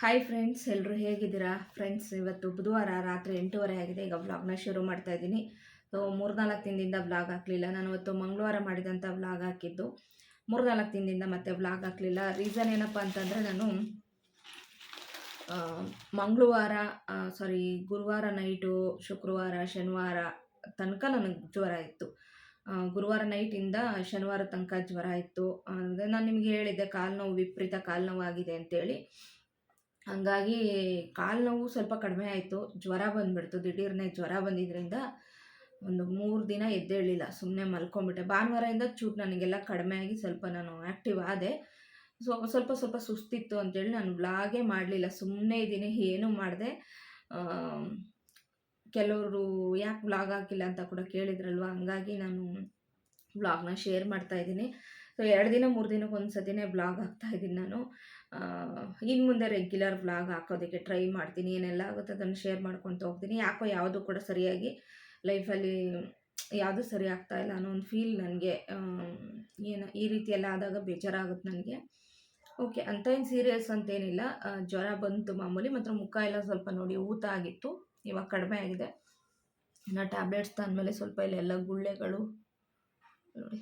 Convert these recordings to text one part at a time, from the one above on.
Hi friends ಎಲ್ಲರೂ ಹೇಗಿದ್ದೀರಾ? Friends ಇವತ್ತು ಬುಧವಾರ ರಾತ್ರಿ ಎಂಟೂವರೆ ಆಗಿದೆ. ಈಗ ವ್ಲಾಗ್ನ ಶುರು ಮಾಡ್ತಾ ಇದ್ದೀನಿ. ಸೊ ಮೂರ್ನಾಲ್ಕು ದಿನದಿಂದ ವ್ಲಾಗ್ ಹಾಕಲಿಲ್ಲ. ನಾನು ಇವತ್ತು ಮಂಗಳವಾರ ಮಾಡಿದಂಥ ವ್ಲಾಗ್ ಹಾಕಿದ್ದು. ಮೂರ್ನಾಲ್ಕು ದಿನದಿಂದ ಮತ್ತೆ ವ್ಲಾಗ್ ಹಾಕಲಿಲ್ಲ. ರೀಸನ್ ಏನಪ್ಪ ಅಂತಂದರೆ ನಾನು ಮಂಗಳವಾರ ಸಾರಿ ಗುರುವಾರ ನೈಟು ಶುಕ್ರವಾರ, ಶನಿವಾರ ತನಕ ನನಗೆ ಜ್ವರ ಇತ್ತು. ಗುರುವಾರ ನೈಟಿಂದ ಶನಿವಾರ ತನಕ ಜ್ವರ ಇತ್ತು. ಅಂದರೆ ನಾನು ನಿಮಗೆ ಹೇಳಿದ್ದೆ ಕಾಲು ನೋವು ವಿಪರೀತ ಕಾಲು ನೋವು ಆಗಿದೆ ಅಂತೇಳಿ. ಹಂಗಾಗಿ ಕಾಲು ನೋವು ಸ್ವಲ್ಪ ಕಡಿಮೆ ಆಯಿತು. ಜ್ವರ ಬಂದುಬಿಡ್ತು. ದಿಢೀರ್ನೆ ಜ್ವರ ಬಂದಿದ್ದರಿಂದ ಒಂದು ಮೂರು ದಿನ ಎದ್ದೇಳಿಲ್ಲ. ಸುಮ್ಮನೆ ಮಲ್ಕೊಂಬಿಟ್ಟೆ ಭಾನುವಾರದಿಂದ ಚೂಟ್ ನನಗೆಲ್ಲ ಕಡಿಮೆ ಆಗಿ ಸ್ವಲ್ಪ ನಾನು ಆ್ಯಕ್ಟಿವ್ ಆದೆ. ಸೊ, ಸ್ವಲ್ಪ ಸ್ವಲ್ಪ ಸುಸ್ತಿತ್ತು ಅಂತೇಳಿ ನಾನು ಬ್ಲಾಗೇ ಮಾಡಲಿಲ್ಲ. ಸುಮ್ಮನೆ ಇದ್ದೀನಿ. ಏನೂ ಮಾಡಿದೆ. ಕೆಲವರು ಯಾಕೆ ಬ್ಲಾಗ್ ಹಾಕಿಲ್ಲ ಅಂತ ಕೂಡ ಕೇಳಿದ್ರಲ್ವ? ಹಂಗಾಗಿ ನಾನು ಬ್ಲಾಗ್ನ ಶೇರ್ ಮಾಡ್ತಾ ಇದ್ದೀನಿ. ಸೊ, ಎರಡು ದಿನ, ಮೂರು ದಿನಕ್ಕೆ ಒಂದು ಸತಿನೇ ಬ್ಲಾಗ್ ಹಾಕ್ತಾ ಇದ್ದೀನಿ ನಾನು. ಇನ್ನು ಮುಂದೆ ರೆಗ್ಯುಲರ್ ವ್ಲಾಗ್ ಹಾಕೋದಕ್ಕೆ ಟ್ರೈ ಮಾಡ್ತೀನಿ, ಏನೆಲ್ಲ ಆಗುತ್ತೆ ಅದನ್ನು ಶೇರ್ ಮಾಡ್ಕೊತ ಹೋಗ್ತೀನಿ. ಯಾಕೋ ಯಾವುದು ಕೂಡ ಸರಿಯಾಗಿ ಲೈಫಲ್ಲಿ ಯಾವುದು ಸರಿ ಆಗ್ತಾ ಇಲ್ಲ ಅನ್ನೋ ಒಂದು ಫೀಲ್ ನನಗೆ ಏನು ಈ ರೀತಿ ಎಲ್ಲ ಆದಾಗ ಬೇಜಾರಾಗುತ್ತೆ ನನಗೆ. ಓಕೆ ಅಂತ ಏನು ಸೀರಿಯಸ್ ಅಂತೇನಿಲ್ಲ. ಜ್ವರ ಬಂತು ಮಾಮೂಲಿ ಮತ್ತು ಮುಖ ಎಲ್ಲ ಸ್ವಲ್ಪ ನೋಡಿ ಊತ ಆಗಿತ್ತು. ಇವಾಗ ಕಡಿಮೆ ಆಗಿದೆ. ನಾ ಟ್ಯಾಬ್ಲೆಟ್ಸ್ ತಂದಮೇಲೆ ಸ್ವಲ್ಪ ಇಲ್ಲೆಲ್ಲ ಗುಳ್ಳೆಗಳು, ನೋಡಿ.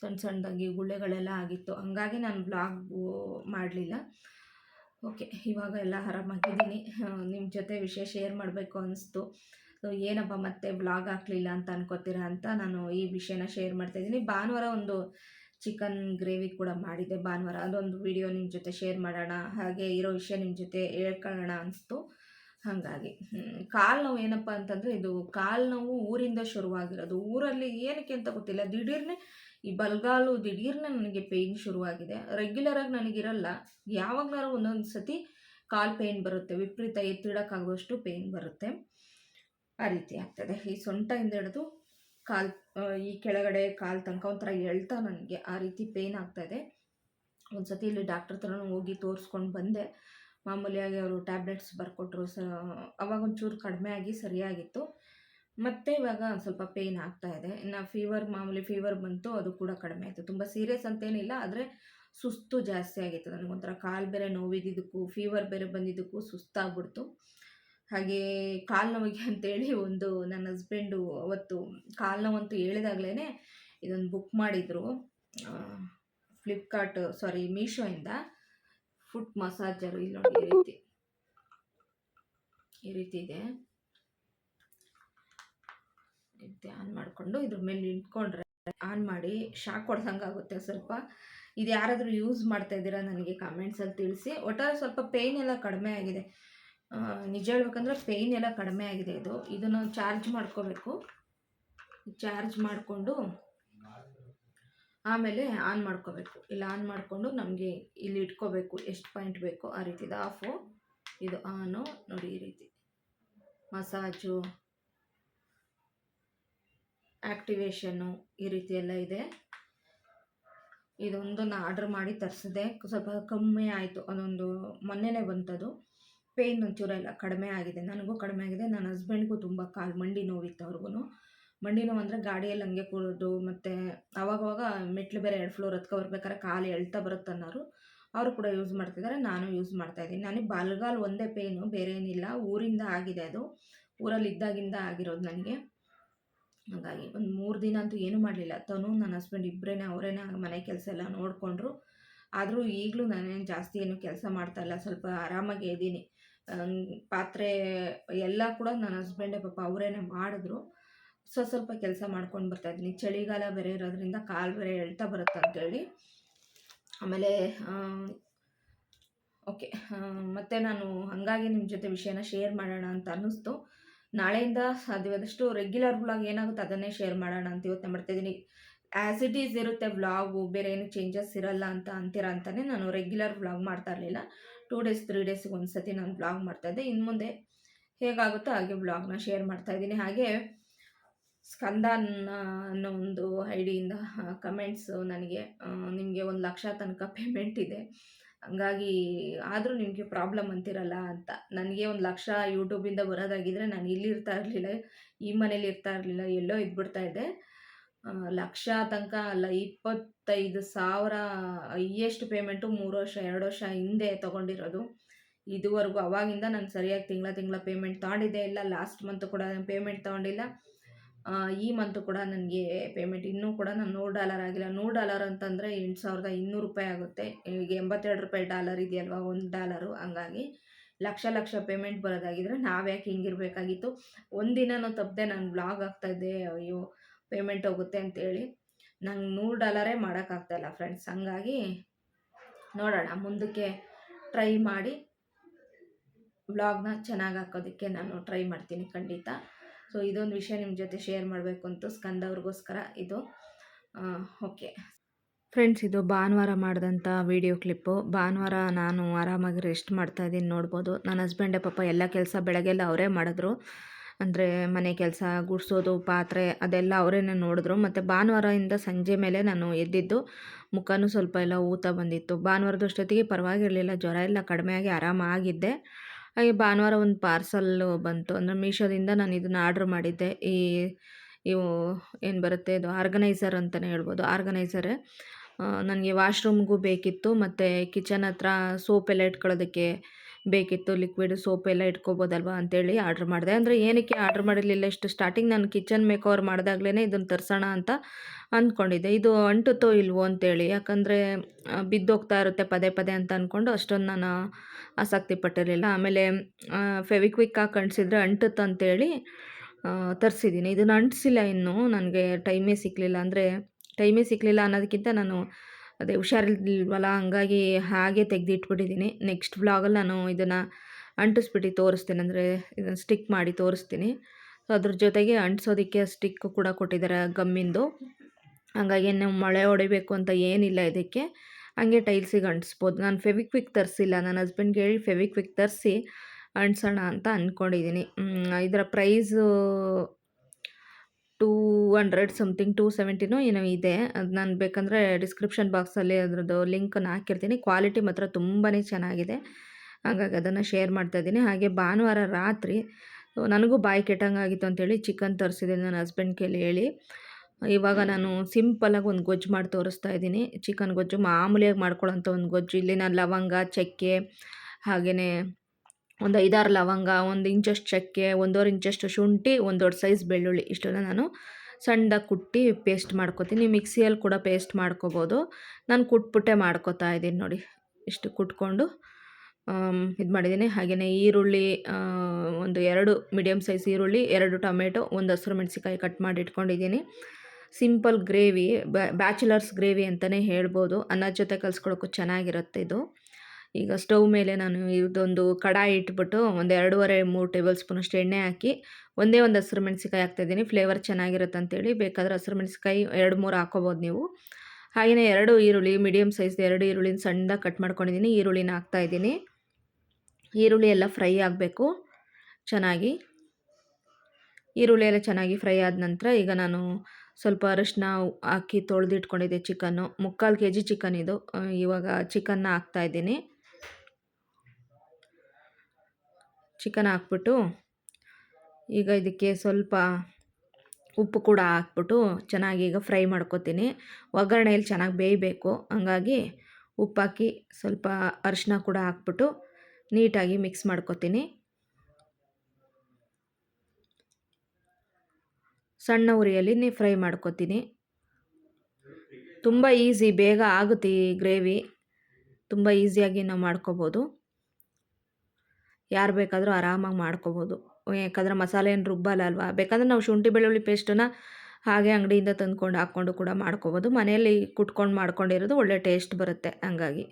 ಸಣ್ಣ ಸಣ್ಣದಾಗಿ ಗುಳ್ಳೆಗಳೆಲ್ಲ ಆಗಿತ್ತು. ಹಂಗಾಗಿ ನಾನು ಬ್ಲಾಗ್ ಮಾಡಲಿಲ್ಲ. ಓಕೆ ಇವಾಗ ಎಲ್ಲ ಆರಾಮಾಗಿದ್ದೀನಿ. ನಿಮ್ಮ ಜೊತೆ ವಿಷಯ ಶೇರ್ ಮಾಡಬೇಕು ಅನಿಸ್ತು. ಸೊ ಏನಪ್ಪ ಮತ್ತೆ ಬ್ಲಾಗ್ ಹಾಕಲಿಲ್ಲ ಅಂತ ಅನ್ಕೋತೀರಾ ಅಂತ ನಾನು ಈ ವಿಷಯನ ಶೇರ್ ಮಾಡ್ತಾಯಿದ್ದೀನಿ ಭಾನುವಾರ ಒಂದು ಚಿಕನ್ ಗ್ರೇವಿ ಕೂಡ ಮಾಡಿದ್ದೆ ಭಾನುವಾರ. ಅದೊಂದು ವಿಡಿಯೋ ನಿಮ್ಮ ಜೊತೆ ಶೇರ್ ಮಾಡೋಣ. ಹಾಗೆ ಇರೋ ವಿಷಯ ನಿಮ್ಮ ಜೊತೆ ಹೇಳ್ಕೊಳ್ಳೋಣ ಅನಿಸ್ತು. ಹಾಗಾಗಿ ಕಾಲು ನೋವು ಏನಪ್ಪ ಅಂತಂದರೆ ಇದು ಕಾಲು ನೋವು ಊರಿಂದ ಶುರುವಾಗಿರೋದು. ಊರಲ್ಲಿ ಏನಕ್ಕೆ ಅಂತ ಗೊತ್ತಿಲ್ಲ. ದಿಢೀರ್ನೆ ಈ ಬಲ್ಗಾಲು ದಿಢೀರ್ನ ನನಗೆ ಪೇಯ್ನ್ ಶುರುವಾಗಿದೆ. ರೆಗ್ಯುಲರಾಗಿ ನನಗಿರಲ್ಲ. ಯಾವಾಗಲಾರು ಒಂದೊಂದು ಸತಿ ಕಾಲು ಪೇಯ್ನ್ ಬರುತ್ತೆ. ವಿಪರೀತ ಎತ್ತಿಡೋಕ್ಕಾಗುವಷ್ಟು ಪೇಯ್ನ್ ಬರುತ್ತೆ. ಆ ರೀತಿ ಆಗ್ತದೆ. ಈ ಸೊಂಟದಿಂದ ಹಿಡಿದು ಕಾಲು ಈ ಕೆಳಗಡೆ ಕಾಲು ತನಕ ಒಂಥರ ಎಳ್ತಾ ನನಗೆ ಆ ರೀತಿ ಪೇಯ್ನ್ ಆಗ್ತಾಯಿದೆ. ಒಂದು ಸತಿ ಇಲ್ಲಿ ಡಾಕ್ಟ್ರ್ ಹತ್ರನೂ ಹೋಗಿ ತೋರಿಸ್ಕೊಂಡು ಬಂದೆ. ಮಾಮೂಲಿಯಾಗಿ ಅವರು ಟ್ಯಾಬ್ಲೆಟ್ಸ್ ಬರ್ಕೊಟ್ರು. ಸ, ಅವಾಗ ಒಂಚೂರು ಕಡಿಮೆ ಆಗಿ ಸರಿಯಾಗಿತ್ತು. ಮತ್ತೆ ಇವಾಗ ಸ್ವಲ್ಪ ಪೇಯ್ನ್ ಆಗ್ತಾ ಇದೆ. ಇನ್ನು ಫೀವರ್ ಮಾಮೂಲಿ ಫೀವರ್ ಬಂತು, ಅದು ಕೂಡ ಕಡಿಮೆ ಆಯಿತು. ತುಂಬ ಸೀರಿಯಸ್ ಅಂತೇನಿಲ್ಲ, ಆದರೆ ಸುಸ್ತು ಜಾಸ್ತಿ ಆಗಿತ್ತು. ನನಗೊಂಥರ ಕಾಲು ಬೇರೆ ನೋವಿದ್ದಿದ್ದಕ್ಕೂ ಫೀವರ್ ಬೇರೆ ಬಂದಿದ್ದಕ್ಕೂ ಸುಸ್ತಾಗ್ಬಿಡ್ತು. ಹಾಗೆ ಕಾಲು ನೋವಿಗೆ ಅಂತೇಳಿ ಒಂದು ನನ್ನ ಹಸ್ಬೆಂಡು ಅವತ್ತು ಕಾಲು ನೋವಂತೂ ಹೇಳಿದಾಗಲೇ ಇದೊಂದು ಬುಕ್ ಮಾಡಿದರು. ಫ್ಲಿಪ್ಕಾರ್ಟ್ ಸಾರಿ ಮೀಶೋಯಿಂದ ಫುಟ್ ಮಸಾಜರು ಇಲ್ಲಿ ನೋಡಿ, ಈ ರೀತಿ. ಈ ರೀತಿ ಇದೆ. ಆನ್ ಮಾಡಿಕೊಂಡು ಇದ್ರ ಮೇಲೆ ನಿಂತ್ಕೊಂಡ್ರೆ ಆನ್ ಮಾಡಿ ಶಾಕ್ ಹೊಡ್ದಂಗೆ ಆಗುತ್ತೆ ಸ್ವಲ್ಪ. ಇದು ಯಾರಾದರೂ ಯೂಸ್ ಮಾಡ್ತಾ ಇದ್ದೀರಾ ನನಗೆ ಕಾಮೆಂಟ್ಸಲ್ಲಿ ತಿಳಿಸಿ. ಒಟ್ಟಾರೆ ಸ್ವಲ್ಪ ಪೇಯ್ನ್ ಎಲ್ಲ ಕಡಿಮೆ ಆಗಿದೆ. ನಿಜ ಹೇಳ್ಬೇಕಂದ್ರೆ ಪೇಯ್ನ್ ಎಲ್ಲ ಕಡಿಮೆ ಆಗಿದೆ ಇದು. ಇದನ್ನು ಚಾರ್ಜ್ ಮಾಡ್ಕೋಬೇಕು. ಚಾರ್ಜ್ ಮಾಡಿಕೊಂಡು ಆಮೇಲೆ ಆನ್ ಮಾಡ್ಕೋಬೇಕು. ಇಲ್ಲ, ಆನ್ ಮಾಡಿಕೊಂಡು ನಮಗೆ ಇಲ್ಲಿ ಇಟ್ಕೋಬೇಕು. ಎಷ್ಟು ಪಾಯಿಂಟ್ ಬೇಕು ಆ ರೀತಿ ಇದು ಆಫು. ಇದು ಆನು. ನೋಡಿ ಈ ರೀತಿ. ಮಸಾಜು. ಆ್ಯಕ್ಟಿವೇಶನ್ನು ಈ ರೀತಿ ಎಲ್ಲ ಇದೆ ಇದೊಂದನ್ನು ಆರ್ಡ್ರ್ ಮಾಡಿ ತರಿಸಿದೆ ಸ್ವಲ್ಪ ಕಮ್ಮಿ ಆಯಿತು. ಅದೊಂದು ಮೊನ್ನೆನೇ ಬಂತದು. ಪೇಯ್ನ್ ಒಂಚೂರೆಲ್ಲ ಕಡಿಮೆ ಆಗಿದೆ. ನನಗೂ ಕಡಿಮೆ ಆಗಿದೆ. ನನ್ನ ಹಸ್ಬೆಂಡ್ಗೂ ತುಂಬ ಕಾಲು ಮಂಡಿ ನೋವಿತ್ತು ಅವ್ರಿಗೂ ಮಂಡಿ ನೋವು ಅಂದರೆ ಗಾಡಿಯಲ್ಲಿ ಹಂಗೆ ಕೂರೋದು, ಮತ್ತು ಅವಾಗವಾಗ ಮೆಟ್ಲು ಬೇರೆ ಎರಡು ಫ್ಲೋರ್ ಹತ್ಕೊ ಬರ್ಬೇಕಾದ್ರೆ ಕಾಲು ಎಳ್ತಾ ಬರುತ್ತೆ ಅನ್ನೋರು. ಅವರು ಕೂಡ ಯೂಸ್ ಮಾಡ್ತಿದ್ದಾರೆ. ನಾನು ಯೂಸ್ ಮಾಡ್ತಾಯಿದ್ದೀನಿ ನನಗೆ ಬಲ್ಗಾಲ್ ಒಂದೇ ಪೇಯ್ನು ಬೇರೆ ಏನಿಲ್ಲ ಊರಿಂದ ಆಗಿದೆ ಅದು. ಊರಲ್ಲಿ ಇದ್ದಾಗಿಂದ ಆಗಿರೋದು ನನಗೆ. ಹಾಗಾಗಿ ಒಂದು ಮೂರು ದಿನ ಅಂತೂ ಏನೂ ಮಾಡಲಿಲ್ಲ. ತನು ನನ್ನ ಹಸ್ಬೆಂಡ್ ಇಬ್ಬರೇ ಅವರೇನೆ ಮನೆ ಕೆಲಸ ಎಲ್ಲ ನೋಡಿಕೊಂಡ್ರು. ಆದರೂ ಈಗಲೂ ನಾನೇನು ಜಾಸ್ತಿ ಏನು ಕೆಲಸ ಮಾಡ್ತಾ ಇಲ್ಲ. ಸ್ವಲ್ಪ ಆರಾಮಾಗಿ ಇದ್ದೀನಿ. ಪಾತ್ರೆ ಎಲ್ಲ ಕೂಡ ನನ್ನ ಹಸ್ಬೆಂಡೇ ಪಾಪ ಅವರೇನೆ ಮಾಡಿದ್ರು. ಸೊ, ಸ್ವಲ್ಪ ಕೆಲಸ ಮಾಡ್ಕೊಂಡು ಬರ್ತಾ ಇದ್ದೀನಿ. ಚಳಿಗಾಲ ಬೇರೆ ಇರೋದ್ರಿಂದ ಕಾಲು ಬೇರೆ ಎಳ್ತಾ ಬರುತ್ತೆ ಅಂತೇಳಿ ಆಮೇಲೆ ಓಕೆ. ಮತ್ತು ನಾನು ಹಾಗಾಗಿ ನಿಮ್ಮ ಜೊತೆ ವಿಷಯನ ಶೇರ್ ಮಾಡೋಣ ಅಂತ ಅನ್ನಿಸ್ತು. ನಾಳೆಯಿಂದ ಸಾಧ್ಯವಾದಷ್ಟು ರೆಗ್ಯುಲರ್ ವ್ಲಾಗ್ ಏನಾಗುತ್ತೆ ಅದನ್ನೇ ಶೇರ್ ಮಾಡೋಣ ಅಂತ ಯೋಚನೆ ಮಾಡ್ತಾಯಿದ್ದೀನಿ ಆ್ಯಸ್ ಇಟ್ ಈಸ್ ಇರುತ್ತೆ ವ್ಲಾಗು ಬೇರೆ ಏನು ಚೇಂಜಸ್ ಇರಲ್ಲ ಅಂತ ಅಂತೀರ ಅಂತಲೇ ನಾನು ರೆಗ್ಯುಲರ್ ವ್ಲಾಗ್ ಮಾಡ್ತಾ ಇರಲಿಲ್ಲ. ಟೂ ಡೇಸ್ ತ್ರೀ ಡೇಸ್ಗೆ ಒಂದು ಸತಿ ನಾನು ವ್ಲಾಗ್ ಮಾಡ್ತಾಯಿದ್ದೆ ಇನ್ನು ಮುಂದೆ ಹೇಗಾಗುತ್ತೋ ಹಾಗೆ ವ್ಲಾಗ್ನ ಶೇರ್ ಮಾಡ್ತಾಯಿದ್ದೀನಿ ಹಾಗೆ ಸ್ಕಂದ ಅನ್ನೋ ಒಂದು ಐಡಿಯಿಂದ ಕಮೆಂಟ್ಸು ನನಗೆ ನಿಮಗೆ ಒಂದು ಲಕ್ಷ ತನಕ ಪೇಮೆಂಟ್ ಇದೆ. ಹಂಗಾಗಿ ಆದರೂ ನಿಮಗೆ ಪ್ರಾಬ್ಲಮ್ ಅಂತಿರಲ್ಲ ಅಂತ. ನನಗೆ ಒಂದು ಲಕ್ಷ ಯೂಟ್ಯೂಬಿಂದ ಬರೋದಾಗಿದ್ದರೆ ನಾನು ಇಲ್ಲಿ ಇರ್ತಾ ಇರಲಿಲ್ಲ, ಈ ಮನೇಲಿ ಇರ್ತಾ ಇರಲಿಲ್ಲ, ಎಲ್ಲೋ ಇದ್ಬಿಡ್ತಾ ಇದ್ದೆ. ಲಕ್ಷ ತನಕ ಅಲ್ಲ, ಇಪ್ಪತ್ತೈದು ಸಾವಿರ ಹೈಯೆಸ್ಟ್ ಪೇಮೆಂಟು ಮೂರು ವರ್ಷ, ಎರಡು ವರ್ಷ ಹಿಂದೆ ತೊಗೊಂಡಿರೋದು. ಇದುವರೆಗೂ ಅವಾಗಿಂದ ನಾನು ಸರಿಯಾಗಿ ತಿಂಗಳ ತಿಂಗಳ ಪೇಮೆಂಟ್ ತೊಗೊಂಡಿದ್ದೇ ಇಲ್ಲ ಲಾಸ್ಟ್ ಮಂತ್ ಕೂಡ ಪೇಮೆಂಟ್ ತೊಗೊಂಡಿಲ್ಲ. ಈ ಮಂತು ಕೂಡ ನನಗೆ ಪೇಮೆಂಟ್ ಇನ್ನೂ ಕೂಡ ನಾನು ನೂರು ಡಾಲರ್ ಆಗಿಲ್ಲ. ನೂರು ಡಾಲರ್ ಅಂತಂದರೆ ಎಂಟು ಸಾವಿರದ ಇನ್ನೂರು ರೂಪಾಯಿ ಆಗುತ್ತೆ. ಈಗ ಎಂಬತ್ತೆರಡು ರೂಪಾಯಿ ಡಾಲರ್ ಇದೆಯಲ್ವ? ಒಂದು ಡಾಲರು ಹಂಗಾಗಿ ಲಕ್ಷ ಲಕ್ಷ ಪೇಮೆಂಟ್ ಬರೋದಾಗಿದ್ರೆ ನಾವ್ಯಾಕೆ ಹಿಂಗಿರಬೇಕಾಗಿತ್ತು? ಒಂದಿನನೂ ತಪ್ಪದೆ ನಾನು ಬ್ಲಾಗ್ ಆಗ್ತಾಯಿದ್ದೆ ಅಯ್ಯೋ ಪೇಮೆಂಟ್ ಹೋಗುತ್ತೆ ಅಂತೇಳಿ ನಂಗೆ ನೂರು ಡಾಲರೇ ಮಾಡೋಕ್ಕಾಗ್ತಾಯಿಲ್ಲ ಫ್ರೆಂಡ್ಸ್ ಹಂಗಾಗಿ ನೋಡೋಣ, ಮುಂದಕ್ಕೆ ಟ್ರೈ ಮಾಡಿ ಬ್ಲಾಗ್ನ ಚೆನ್ನಾಗಿ ಹಾಕೋದಕ್ಕೆ ನಾನು ಟ್ರೈ ಮಾಡ್ತೀನಿ ಖಂಡಿತ. ಸೊ ಇದೊಂದು ವಿಷಯ ನಿಮ್ಮ ಜೊತೆ ಶೇರ್ ಮಾಡಬೇಕು ಅಂತ ಸ್ಕಂದ ಅವ್ರಿಗೋಸ್ಕರ ಇದು ಓಕೆ ಫ್ರೆಂಡ್ಸ್ ಇದು ಭಾನುವಾರ ಮಾಡಿದಂಥ ವೀಡಿಯೋ ಕ್ಲಿಪ್ಪು ಭಾನುವಾರ ನಾನು ಆರಾಮಾಗಿ ರೆಸ್ಟ್ ಮಾಡ್ತಾ ಇದ್ದೀನಿ, ನೋಡ್ಬೋದು. ನನ್ನ ಹಸ್ಬೆಂಡೇ ಪಾಪ ಎಲ್ಲ ಕೆಲಸ ಬೆಳಗ್ಗೆಲ್ಲ ಅವರೇ ಮಾಡಿದ್ರು. ಅಂದರೆ ಮನೆ ಕೆಲಸ, ಗುಡಿಸೋದು, ಪಾತ್ರೆ ಅದೆಲ್ಲ ಅವರೇನೆ ನೋಡಿದ್ರು. ಮತ್ತು ಭಾನುವಾರದಿಂದ ಸಂಜೆ ಮೇಲೆ ನಾನು ಎದ್ದಿದ್ದು ಮುಖನೂ ಸ್ವಲ್ಪ ಎಲ್ಲ ಊತ ಬಂದಿತ್ತು. ಭಾನುವಾರದಷ್ಟೊತ್ತಿಗೆ ಪರವಾಗಿರಲಿಲ್ಲ, ಜ್ವರ ಎಲ್ಲ ಕಡಿಮೆಯಾಗಿ ಆರಾಮಾಗಿದ್ದೆ. ಹಾಗೆ ಭಾನುವಾರ ಒಂದು ಪಾರ್ಸಲ್ಲು ಬಂತು. ಅಂದರೆ ಮೀಶೋದಿಂದ ನಾನು ಇದನ್ನು ಆರ್ಡ್ರ್ ಮಾಡಿದ್ದೆ. ಈ, ಇವು ಏನು ಬರುತ್ತೆ ಇದು ಆರ್ಗನೈಸರ್ ಅಂತಲೇ ಹೇಳ್ಬೋದು. ಆರ್ಗನೈಸರೇ ನನಗೆ ವಾಶ್ರೂಮ್ಗೂ ಬೇಕಿತ್ತು. ಮತ್ತು ಕಿಚನ್ ಹತ್ರ ಸೋಪ್ ಎಲ್ಲ ಇಟ್ಕೊಳ್ಳೋದಕ್ಕೆ ಬೇಕಿತ್ತು ಲಿಕ್ವಿಡ್ ಸೋಪ್ ಎಲ್ಲ ಇಟ್ಕೋಬೋದಲ್ವ ಅಂತೇಳಿ ಆರ್ಡ್ರ್ ಮಾಡಿದೆ. ಅಂದರೆ ಏನಕ್ಕೆ ಆರ್ಡ್ರ್ ಮಾಡಿರಲಿಲ್ಲ, ಇಷ್ಟು ಸ್ಟಾರ್ಟಿಂಗ್ ನಾನು ಕಿಚನ್ ಮೇಕ್ ಓವರ್ ಮಾಡಿದಾಗಲೇ ಇದನ್ನು ತರಿಸೋಣ ಅಂತ ಅಂದ್ಕೊಂಡಿದ್ದೆ ಇದು ಅಂಟುತ್ತೋ ಇಲ್ವೋ ಅಂತೇಳಿ. ಯಾಕಂದರೆ ಬಿದ್ದೋಗ್ತಾ ಇರುತ್ತೆ ಪದೇ ಪದೇ ಅಂತ ಅಂದ್ಕೊಂಡು ಅಷ್ಟೊಂದು ನಾನು ಆಸಕ್ತಿ ಪಟ್ಟಿರಲಿಲ್ಲ. ಆಮೇಲೆ ಫೆವಿಕ್ವಿಕ್ ಹಾಕಿ ಅಂಟಿಸಿದ್ರೆ ಅಂಟುತ್ತೆ ಅಂತೇಳಿ ತರಿಸಿದ್ದೀನಿ. ಇದನ್ನು ಅಂಟಿಸಿಲ್ಲ ಇನ್ನೂ. ನನಗೆ ಟೈಮೇ ಸಿಕ್ಕಲಿಲ್ಲ ಅಂದರೆ ಟೈಮೇ ಸಿಕ್ಕಲಿಲ್ಲ ಅನ್ನೋದಕ್ಕಿಂತ ನಾನು ಅದೇ ಹುಷಾರಿಲ್ವಲ್ಲ, ಹಂಗಾಗಿ ಹಾಗೆ ತೆಗೆದಿಟ್ಬಿಟ್ಟಿದ್ದೀನಿ. ನೆಕ್ಸ್ಟ್ ಬ್ಲಾಗಲ್ಲಿ ನಾನು ಇದನ್ನು ಅಂಟಿಸ್ಬಿಟ್ಟು ತೋರಿಸ್ತೀನಿ, ಅಂದರೆ ಇದನ್ನು ಸ್ಟಿಕ್ ಮಾಡಿ ತೋರಿಸ್ತೀನಿ. ಸೊ ಅದ್ರ ಜೊತೆಗೆ ಅಂಟಿಸೋದಕ್ಕೆ ಸ್ಟಿಕ್ ಕೂಡ ಕೊಟ್ಟಿದ್ದಾರೆ ಗಮ್ಮಿಂದು. ಹಂಗಾಗಿ ನಾವು ಮಳೆ ಹೊಡಿಬೇಕು ಅಂತ ಏನಿಲ್ಲ ಇದಕ್ಕೆ. ಹಂಗೆ ಟೈಲ್ಸಿಗೆ ಅಂಟಿಸ್ಬೋದು. ನಾನು ಫೆವಿಕ್ವಿಕ್ ತರಿಸಿಲ್ಲ, ನನ್ನ ಹಸ್ಬೆಂಡ್ಗೆ ಹೇಳಿ ಫೆವಿಕ್ವಿಕ್ ತರಿಸಿ ಅಂಟಿಸೋಣ ಅಂತ ಅಂದ್ಕೊಂಡಿದ್ದೀನಿ ಇದರ price two hundred something two ಸೆವೆಂಟಿನೋ ಏನೋ ಇದೆ. ಅದು ನಾನು ಬೇಕಂದರೆ ಡಿಸ್ಕ್ರಿಪ್ಷನ್ ಬಾಕ್ಸಲ್ಲಿ ಅದರದ್ದು ಲಿಂಕನ್ನು ಹಾಕಿರ್ತೀನಿ. ಕ್ವಾಲಿಟಿ ಮಾತ್ರ ತುಂಬಾ ಚೆನ್ನಾಗಿದೆ. ಹಾಗಾಗಿ ಅದನ್ನು ಶೇರ್ ಮಾಡ್ತಾ ಇದ್ದೀನಿ. ಹಾಗೆ ಭಾನುವಾರ ರಾತ್ರಿ ನನಗೂ ಬಾಯಿ ಕೆಟ್ಟಂಗೆ ಆಗಿತ್ತು ಅಂತೇಳಿ ಚಿಕನ್ ತರಿಸಿದೆ ನನ್ನ ಹಸ್ಬೆಂಡ್ ಕೇಳಿ ಹೇಳಿ. ಇವಾಗ ನಾನು ಸಿಂಪಲಾಗಿ ಒಂದು ಗೊಜ್ಜು ಮಾಡಿ ತೋರಿಸ್ತಾ ಇದ್ದೀನಿ. ಚಿಕನ್ ಗೊಜ್ಜು ಮಾಮೂಲಿಯಾಗಿ ಮಾಡ್ಕೊಳ್ಳೋಂಥ ಒಂದು ಗೊಜ್ಜು. ಇಲ್ಲಿ ನಾನು ಲವಂಗ, ಚಕ್ಕೆ ಹಾಗೆಯೇ ಒಂದು ಐದಾರು ಲವಂಗ, ಒಂದು ಇಂಚಷ್ಟು ಚಕ್ಕೆ, ಒಂದೂವರೆ ಇಂಚಷ್ಟು ಶುಂಠಿ ಒಂದು ದೊಡ್ಡ ಸೈಜ್ ಬೆಳ್ಳುಳ್ಳಿ ಇಷ್ಟನ್ನು ನಾನು ಸಣ್ಣದಾಗಿ ಕುಟ್ಟಿ ಪೇಸ್ಟ್ ಮಾಡ್ಕೊತೀನಿ. ಮಿಕ್ಸಿಯಲ್ಲಿ ಕೂಡ ಪೇಸ್ಟ್ ಮಾಡ್ಕೋಬೋದು. ನಾನು ಕುಟ್ಬಿಟ್ಟೆ ಮಾಡ್ಕೊತಾ ಇದ್ದೀನಿ ನೋಡಿ. ಇಷ್ಟು ಕುಟ್ಕೊಂಡು ಇದು ಮಾಡಿದ್ದೀನಿ. ಹಾಗೆಯೇ ಈರುಳ್ಳಿ ಒಂದು ಎರಡು ಮೀಡಿಯಮ್ ಸೈಜ್ ಈರುಳ್ಳಿ, ಎರಡು ಟೊಮೆಟೊ, ಒಂದು ಹಸಿರು ಮೆಣಸಿಕಾಯಿ ಕಟ್ ಮಾಡಿ ಇಟ್ಕೊಂಡಿದ್ದೀನಿ. ಸಿಂಪಲ್ ಗ್ರೇವಿ ಬ್ಯಾಚುಲರ್ಸ್ ಗ್ರೇವಿ ಅಂತಲೇ ಹೇಳ್ಬೋದು. ಅನ್ನದ ಜೊತೆ ಕಲಿಸ್ಕೊಳ್ಳೋಕ್ಕೂ ಚೆನ್ನಾಗಿರುತ್ತೆ ಇದು. ಈಗ ಸ್ಟವ್ ಮೇಲೆ ನಾನು ಇದೊಂದು ಕಡಾಯಿ ಇಟ್ಬಿಟ್ಟು ಒಂದು ಎರಡೂವರೆ ಮೂರು ಟೇಬಲ್ ಸ್ಪೂನಷ್ಟು ಎಣ್ಣೆ ಹಾಕಿ ಒಂದೇ ಒಂದು ಹಸಿರು ಮೆಣಸಿಕಾಯಿ ಹಾಕ್ತಾಯಿದ್ದೀನಿ ಫ್ಲೇವರ್ ಚೆನ್ನಾಗಿರುತ್ತೆ ಅಂತೇಳಿ ಬೇಕಾದರೆ ಹಸಿರು ಮೆಣಸಿಕಾಯಿ ಎರಡು ಮೂರು ಹಾಕೋಬೋದು ನೀವು. ಹಾಗೆಯೇ ಎರಡು ಈರುಳ್ಳಿ ಮೀಡಿಯಮ್ ಸೈಜ್ ಎರಡು ಈರುಳ್ಳಿನ ಸಣ್ಣದಾಗಿ ಕಟ್ ಮಾಡ್ಕೊಂಡಿದ್ದೀನಿ. ಈರುಳ್ಳಿನ ಹಾಕ್ತಾಯಿದ್ದೀನಿ ಈರುಳ್ಳಿ ಎಲ್ಲ ಫ್ರೈ ಆಗಬೇಕು ಚೆನ್ನಾಗಿ. ಈರುಳ್ಳಿ ಎಲ್ಲ ಚೆನ್ನಾಗಿ ಫ್ರೈ ಆದ ನಂತರ ಈಗ ನಾನು ಸ್ವಲ್ಪ ಅರಿಶಿನ ಹಾಕಿ ತೊಳೆದಿಟ್ಕೊಂಡಿದ್ದೆ ಚಿಕನ್ನು. ಮುಕ್ಕಾಲು ಕೆ ಜಿ ಚಿಕನ್ ಇದು. ಇವಾಗ ಚಿಕನ್ನ ಹಾಕ್ತಾಯಿದ್ದೀನಿ ಚಿಕನ್ ಹಾಕ್ಬಿಟ್ಟು, ಈಗ ಇದಕ್ಕೆ ಸ್ವಲ್ಪ ಉಪ್ಪು ಕೂಡ ಹಾಕ್ಬಿಟ್ಟು ಚೆನ್ನಾಗಿ ಈಗ ಫ್ರೈ ಮಾಡ್ಕೊತೀನಿ. ಒಗ್ಗರಣೆಯಲ್ಲಿ ಚೆನ್ನಾಗಿ ಬೇಯಬೇಕು. ಹಂಗಾಗಿ ಉಪ್ಪಾಕಿ ಸ್ವಲ್ಪ ಅರಿಶಿನ ಕೂಡ ಹಾಕ್ಬಿಟ್ಟು ನೀಟಾಗಿ ಮಿಕ್ಸ್ ಮಾಡ್ಕೊತೀನಿ. ಸಣ್ಣ ಉರಿಯಲ್ಲಿ ಫ್ರೈ ಮಾಡ್ಕೊತೀನಿ. ತುಂಬ ಈಸಿ, ಬೇಗ ಆಗುತ್ತೆ ಈ ಗ್ರೇವಿ. ತುಂಬ ಈಸಿಯಾಗಿ ನಾವು ಮಾಡ್ಕೋಬೋದು. ಯಾರು ಬೇಕಾದರೂ ಆರಾಮಾಗಿ ಮಾಡ್ಕೋಬೋದು. ಯಾಕಂದರೆ ಮಸಾಲೆ ಏನು ರುಬ್ಬಲ್ಲ ಅಲ್ವಾ? ಬೇಕಾದ್ರೆ ನಾವು ಶುಂಠಿ, ಬೆಳ್ಳುಳ್ಳಿ ಪೇಸ್ಟನ್ನ ಹಾಗೆ ಅಂಗಡಿಯಿಂದ ತಂದ್ಕೊಂಡು ಹಾಕ್ಕೊಂಡು ಕೂಡ ಮಾಡ್ಕೋಬೋದು. ಮನೆಯಲ್ಲಿ ಕುಟ್ಕೊಂಡು ಮಾಡ್ಕೊಂಡಿರೋದು ಒಳ್ಳೆ ಟೇಸ್ಟ್ ಬರುತ್ತೆ ಹಂಗಾಗಿ.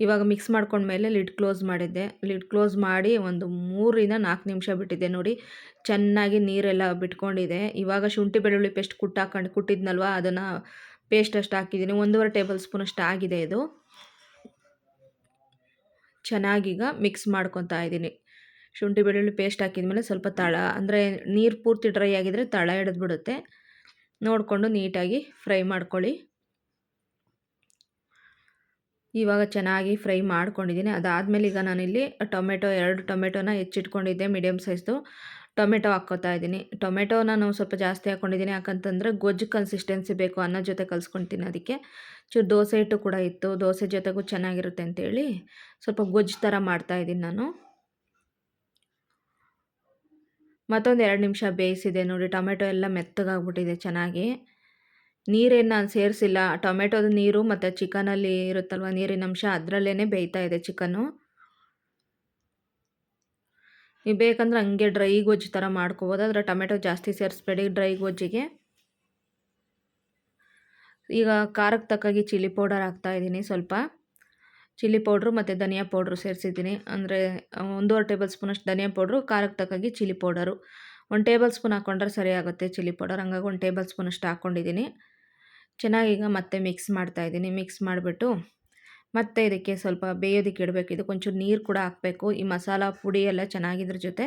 ಇವಾಗ ಮಿಕ್ಸ್ ಮಾಡ್ಕೊಂಡ್ಮೇಲೆ ಲಿಡ್ ಕ್ಲೋಸ್ ಮಾಡಿದ್ದೆ. ಲಿಡ್ ಕ್ಲೋಸ್ ಮಾಡಿ ಒಂದು ಮೂರಿಂದ ನಾಲ್ಕು ನಿಮಿಷ ಬಿಟ್ಟಿದ್ದೆ ನೋಡಿ. ಚೆನ್ನಾಗಿ ನೀರೆಲ್ಲ ಬಿಟ್ಕೊಂಡಿದೆ. ಇವಾಗ ಶುಂಠಿ, ಬೆಳ್ಳುಳ್ಳಿ ಪೇಸ್ಟ್ ಕುಟ್ಟಾಕೊಂಡು ಕುಟ್ಟಿದ್ನಲ್ವ? ಅದನ್ನು ಪೇಸ್ಟ್ ಅಷ್ಟು ಹಾಕಿದ್ದೀನಿ. ಒಂದೂವರೆ ಟೇಬಲ್ ಸ್ಪೂನ್ ಅಷ್ಟು ಆಗಿದೆ ಇದು. ಚೆನ್ನಾಗೀಗ ಮಿಕ್ಸ್ ಮಾಡ್ಕೊತಾ ಇದ್ದೀನಿ. ಶುಂಠಿ, ಬೆಳ್ಳುಳ್ಳಿ ಪೇಸ್ಟ್ ಹಾಕಿದ್ಮೇಲೆ ಸ್ವಲ್ಪ ತಳ, ಅಂದರೆ ನೀರು ಪೂರ್ತಿ ಡ್ರೈ ಆಗಿದ್ರೆ ತಳ ಹಿಡಿದ್ಬಿಡುತ್ತೆ ನೋಡಿಕೊಂಡು ನೀಟಾಗಿ ಫ್ರೈ ಮಾಡ್ಕೊಳ್ಳಿ. ಇವಾಗ ಚೆನ್ನಾಗಿ ಫ್ರೈ ಮಾಡ್ಕೊಂಡಿದ್ದೀನಿ. ಅದಾದಮೇಲೆ ಈಗ ನಾನಿಲ್ಲಿ ಟೊಮೆಟೊ, ಎರಡು ಟೊಮೆಟೊನ ಹೆಚ್ಚಿಟ್ಕೊಂಡಿದ್ದೆ ಮೀಡಿಯಮ್ ಸೈಜ್ದು ಟೊಮೆಟೊ ಹಾಕ್ಕೋತಾ ಇದ್ದೀನಿ. ಟೊಮೆಟೊ ನಾನು ಸ್ವಲ್ಪ ಜಾಸ್ತಿ ಹಾಕ್ಕೊಂಡಿದ್ದೀನಿ ಯಾಕಂತಂದರೆ ಗೊಜ್ಜು ಕನ್ಸಿಸ್ಟೆನ್ಸಿ ಬೇಕು, ಅನ್ನ ಜೊತೆ ಕಲ್ಸ್ಕೊಂಡು ತಿನ್ನೋದಕ್ಕೆ. ಚೂರು ದೋಸೆ ಹಿಟ್ಟು ಕೂಡ ಇತ್ತು. ದೋಸೆ ಜೊತೆಗೂ ಚೆನ್ನಾಗಿರುತ್ತೆ ಅಂತೇಳಿ ಸ್ವಲ್ಪ ಗೊಜ್ಜು ಥರ ಮಾಡ್ತಾಯಿದ್ದೀನಿ ನಾನು. ಮತ್ತೊಂದು ಎರಡು ನಿಮಿಷ ಬೇಯಿಸಿದೆ ನೋಡಿ. ಟೊಮೆಟೊ ಎಲ್ಲ ಮೆತ್ತಗಾಗ್ಬಿಟ್ಟಿದೆ ಚೆನ್ನಾಗಿ. ನೀರೇನು ನಾನು ಸೇರಿಸಿಲ್ಲ. ಟೊಮೆಟೊದ ನೀರು ಮತ್ತು ಚಿಕನಲ್ಲಿ ಇರುತ್ತಲ್ವ ನೀರಿನ ಅಂಶ ಅದರಲ್ಲೇ ಬೇಯ್ತಾ ಇದೆ ಚಿಕನ್ನು ನೀವು ಬೇಕಂದ್ರೆ ಹಂಗೆ ಡ್ರೈ ಗೊಜ್ಜು ಥರ ಮಾಡ್ಕೋಬೋದು. ಆದರೆ ಟೊಮೆಟೊ ಜಾಸ್ತಿ ಸೇರಿಸ್ಬೇಡಿ ಡ್ರೈ ಗೊಜ್ಜಿಗೆ. ಈಗ ಖಾರಕ್ಕೆ ತಕ್ಕಾಗಿ ಚಿಲ್ಲಿ ಪೌಡರ್ ಹಾಕ್ತಾಯಿದ್ದೀನಿ ಸ್ವಲ್ಪ. ಚಿಲ್ಲಿ ಪೌಡ್ರು ಮತ್ತು ಧನಿಯಾ ಪೌಡ್ರು ಸೇರಿಸಿದ್ದೀನಿ. ಅಂದರೆ ಒಂದೂವರೆ ಟೇಬಲ್ ಸ್ಪೂನಷ್ಟು ಧನಿಯಾ ಪೌಡ್ರು, ಖಾರಕ್ಕೆ ತಕ್ಕಾಗಿ ಚಿಲ್ಲಿ ಪೌಡರು. ಒಂದು ಟೇಬಲ್ ಸ್ಪೂನ್ ಹಾಕ್ಕೊಂಡ್ರೆ ಸರಿ ಆಗುತ್ತೆ ಚಿಲ್ಲಿ ಪೌಡರ್. ಹಂಗಾಗಿ ಒಂದು ಟೇಬಲ್ ಸ್ಪೂನಷ್ಟು ಹಾಕ್ಕೊಂಡಿದ್ದೀನಿ ಚೆನ್ನಾಗಿ ಈಗ ಮತ್ತೆ ಮಿಕ್ಸ್ ಮಾಡ್ತಾಯಿದ್ದೀನಿ ಮಿಕ್ಸ್ ಮಾಡಿಬಿಟ್ಟು ಮತ್ತು ಇದಕ್ಕೆ ಸ್ವಲ್ಪ ಬೇಯೋದಕ್ಕೆ ಇಡಬೇಕು. ಇದಕ್ಕೆ ಒಂಚೂರು ನೀರು ಕೂಡ ಹಾಕಬೇಕು. ಈ ಮಸಾಲ ಪುಡಿ ಎಲ್ಲ ಚೆನ್ನಾಗಿದ್ರ ಜೊತೆ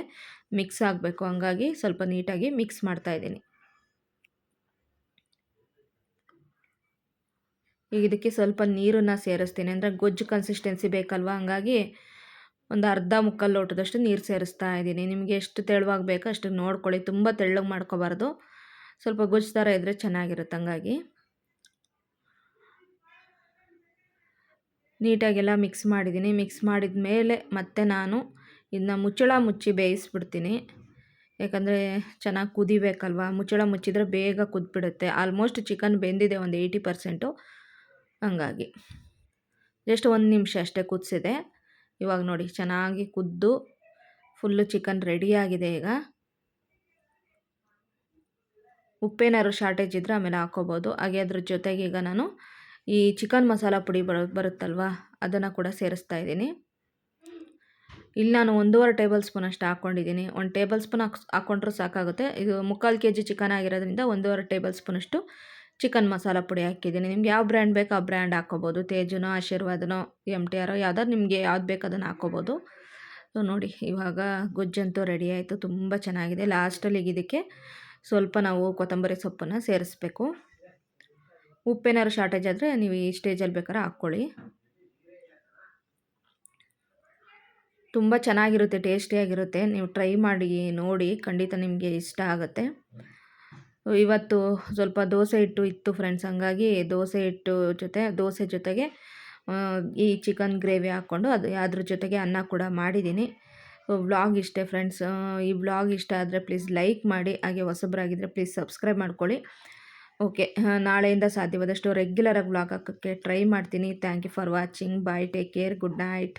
ಮಿಕ್ಸ್ ಆಗಬೇಕು. ಹಂಗಾಗಿ ಸ್ವಲ್ಪ ನೀಟಾಗಿ ಮಿಕ್ಸ್ ಮಾಡ್ತಾಯಿದ್ದೀನಿ ಈಗ ಇದಕ್ಕೆ ಸ್ವಲ್ಪ ನೀರನ್ನು ಸೇರಿಸ್ತೀನಿ. ಅಂದರೆ ಗೊಜ್ಜು ಕನ್ಸಿಸ್ಟೆನ್ಸಿ ಬೇಕಲ್ವ? ಹಂಗಾಗಿ ಒಂದು ಅರ್ಧ ಮುಕ್ಕಲ್ ಲೋಟದಷ್ಟು ನೀರು ಸೇರಿಸ್ತಾ ಇದ್ದೀನಿ. ನಿಮಗೆ ಎಷ್ಟು ತೆಳುವಾಗಿ ಬೇಕೋ ಅಷ್ಟು ನೋಡ್ಕೊಳ್ಳಿ. ತುಂಬ ತೆಳ್ಳಗೆ ಮಾಡ್ಕೋಬಾರ್ದು. ಸ್ವಲ್ಪ ಗೊಜ್ಜು ಥರ ಇದ್ದರೆ ಚೆನ್ನಾಗಿರುತ್ತೆ ಹಂಗಾಗಿ. ನೀಟಾಗೆಲ್ಲ ಮಿಕ್ಸ್ ಮಾಡಿದ್ದೀನಿ. ಮಿಕ್ಸ್ ಮಾಡಿದ ಮೇಲೆ ಮತ್ತೆ ನಾನು ಇದನ್ನ ಮುಚ್ಚಳ ಮುಚ್ಚಿ ಬೇಯಿಸ್ಬಿಡ್ತೀನಿ. ಯಾಕಂದರೆ ಚೆನ್ನಾಗಿ ಕುದಿಬೇಕಲ್ವ? ಮುಚ್ಚಳ ಮುಚ್ಚಿದರೆ ಬೇಗ ಕುದ್ಬಿಡುತ್ತೆ. ಆಲ್ಮೋಸ್ಟ್ ಚಿಕನ್ ಬೆಂದಿದೆ ಒಂದು ಏಯ್ಟಿ ಪರ್ಸೆಂಟು ಹಂಗಾಗಿ. ಜಸ್ಟ್ ಒಂದು ನಿಮಿಷ ಅಷ್ಟೇ ಕುದಿಸಿದೆ. ಇವಾಗ ನೋಡಿ, ಚೆನ್ನಾಗಿ ಕುದ್ದು ಫುಲ್ಲು ಚಿಕನ್ ರೆಡಿಯಾಗಿದೆ ಈಗ. ಉಪ್ಪೇನಾದ್ರು ಶಾರ್ಟೇಜ್ ಇದ್ದರೆ ಆಮೇಲೆ ಹಾಕ್ಕೋಬೋದು. ಹಾಗೆ ಅದ್ರ ಜೊತೆಗೆ ಈಗ ನಾನು ಈ ಚಿಕನ್ ಮಸಾಲ ಪುಡಿ ಬರೋ, ಬರುತ್ತಲ್ವ? ಅದನ್ನು ಕೂಡ ಸೇರಿಸ್ತಾ ಇದ್ದೀನಿ. ಇಲ್ಲಿ ನಾನು ಒಂದೂವರೆ ಟೇಬಲ್ ಸ್ಪೂನ್ ಅಷ್ಟು ಹಾಕ್ಕೊಂಡಿದ್ದೀನಿ. ಒಂದು ಟೇಬಲ್ ಸ್ಪೂನ್ ಹಾಕ್ ಹಾಕ್ಕೊಂಡ್ರೂ ಸಾಕಾಗುತ್ತೆ. ಇದು ಮುಕ್ಕಾಲು ಕೆ ಜಿ ಚಿಕನ್ ಆಗಿರೋದ್ರಿಂದ ಒಂದೂವರೆ ಟೇಬಲ್ ಸ್ಪೂನಷ್ಟು ಚಿಕನ್ ಮಸಾಲ ಪುಡಿ ಹಾಕಿದ್ದೀನಿ. ನಿಮ್ಗೆ ಯಾವ ಬ್ರ್ಯಾಂಡ್ ಬೇಕು ಆ ಬ್ರ್ಯಾಂಡ್ ಹಾಕ್ಕೋಬೋದು ತೇಜನೋ, ಆಶೀರ್ವಾದನೋ ಎಂ ಟಿ ಆರೋ ಯಾವ್ದಾದ್ರು ನಿಮಗೆ ಯಾವ್ದು ಬೇಕು ಅದನ್ನು ಹಾಕ್ಕೋಬೋದು ನೋಡಿ, ಇವಾಗ ಗೊಜ್ಜಂತೂ ರೆಡಿ ಆಯಿತು. ತುಂಬ ಚೆನ್ನಾಗಿದೆ. ಲಾಸ್ಟಲ್ಲಿ ಇದಕ್ಕೆ ಸ್ವಲ್ಪ ನಾವು ಕೊತ್ತಂಬರಿ ಸೊಪ್ಪನ್ನು ಸೇರಿಸ್ಬೇಕು. ಉಪ್ಪೇನಾದ್ರು ಶಾರ್ಟೇಜ್ ಆದರೆ ನೀವು ಈ ಸ್ಟೇಜಲ್ಲಿ ಬೇಕಾದ್ರೆ ಹಾಕ್ಕೊಳ್ಳಿ. ತುಂಬ ಚೆನ್ನಾಗಿರುತ್ತೆ ಟೇಸ್ಟಿಯಾಗಿರುತ್ತೆ ನೀವು ಟ್ರೈ ಮಾಡಿ, ನೋಡಿ, ಖಂಡಿತ ನಿಮಗೆ ಇಷ್ಟ ಆಗುತ್ತೆ. ಇವತ್ತು ಸ್ವಲ್ಪ ದೋಸೆ ಹಿಟ್ಟು ಇತ್ತು ಫ್ರೆಂಡ್ಸ್ ಹಂಗಾಗಿ ದೋಸೆ ಹಿಟ್ಟು ಜೊತೆ, ದೋಸೆ ಜೊತೆಗೆ ಈ ಚಿಕನ್ ಗ್ರೇವಿ ಹಾಕ್ಕೊಂಡು ಅದು, ಅದ್ರ ಜೊತೆಗೆ ಅನ್ನ ಕೂಡ ಮಾಡಿದ್ದೀನಿ. ವ್ಲಾಗ್ ಇಷ್ಟೇ ಫ್ರೆಂಡ್ಸ್ ಈ ವ್ಲಾಗ್ ಇಷ್ಟ ಆದರೆ ಪ್ಲೀಸ್ ಲೈಕ್ ಮಾಡಿ, ಹಾಗೆ ಹೊಸಬ್ರಾಗಿದ್ದರೆ ಪ್ಲೀಸ್ ಸಬ್ಸ್ಕ್ರೈಬ್ ಮಾಡ್ಕೊಳ್ಳಿ. ಓಕೆ. ನಾಳೆಯಿಂದ ಸಾಧ್ಯವಾದಷ್ಟು ರೆಗ್ಯುಲರಾಗಿ ವ್ಲಾಗ್ ಹಾಕೋಕ್ಕೆ ಟ್ರೈ ಮಾಡ್ತೀನಿ. Thank you for watching bye take care good night